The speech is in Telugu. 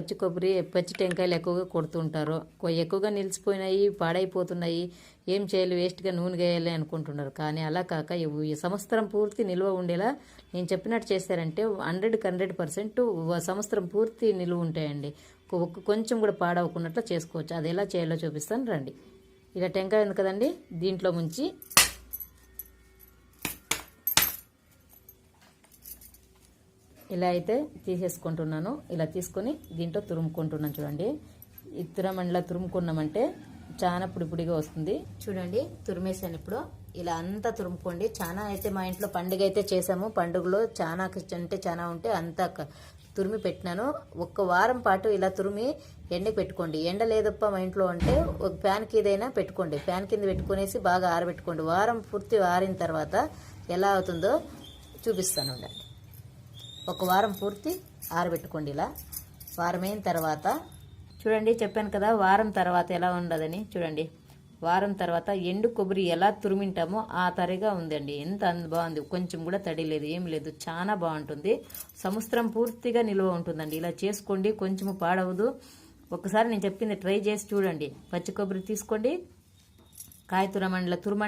పచ్చి కొబ్బరి పచ్చి టెంకాయలు ఎక్కువగా కొడుతుంటారు. ఎక్కువగా నిలిచిపోయినాయి పాడైపోతున్నాయి. ఏం చేయాలి? వేస్ట్గా నూనె వేయాలి అనుకుంటున్నారు. కానీ అలా కాక ఈ సంవత్సరం పూర్తి నిల్వ ఉండేలా నేను చెప్పినట్టు చేశారంటే హండ్రెడ్కి హండ్రెడ్ పర్సెంట్ సంవత్సరం పూర్తి నిల్వ ఉంటాయండి. కొంచెం కూడా పాడవకున్నట్లు చేసుకోవచ్చు. అది ఎలా చేయాలో చూపిస్తాను రండి. ఇలా టెంకాయ ఉంది కదండి? దీంట్లో ముంచి ఇలా అయితే తీసేసుకుంటున్నాను. ఇలా తీసుకొని దీంట్లో తురుముకుంటున్నాను చూడండి. ఈ అండ్లా తురుముకున్నామంటే చాలా పుడిపుడిగా వస్తుంది. చూడండి తురిమేసాను ఇప్పుడు. ఇలా అంతా తురుముకోండి. చాలా అయితే మా ఇంట్లో పండుగ అయితే చేసాము పండుగలో చాలా అంటే చాలా ఉంటే అంతా తురిమి పెట్టినాను. ఒక్క వారం పాటు ఇలా తురిమి ఎండకి పెట్టుకోండి. ఎండ లేదప్ప మా ఇంట్లో అంటే ఒక ఫ్యాన్ కిందైనా పెట్టుకోండి. ఫ్యాన్ కింద పెట్టుకునేసి బాగా ఆరబెట్టుకోండి. వారం పూర్తి ఆరిన తర్వాత ఎలా అవుతుందో చూపిస్తాను ఉండండి. ఒక వారం పూర్తి ఆరబెట్టుకోండి ఇలా. వారం అయిన తర్వాత చూడండి చెప్పాను కదా వారం తర్వాత ఎలా ఉండదని చూడండి. వారం తర్వాత ఎండు కొబ్బరి ఎలా తురిమింటామో ఆ తరిగా ఉందండి. ఎంత బాగుంది. కొంచెం కూడా తడి లేదు ఏం లేదు. చాలా బాగుంటుంది. సంవత్సరం పూర్తిగా నిల్వ ఉంటుందండి. ఇలా చేసుకోండి కొంచెము పాడవదు. ఒకసారి నేను చెప్పింది ట్రై చేసి చూడండి. పచ్చి కొబ్బరి తీసుకోండి. కాయ తురమండల తురమ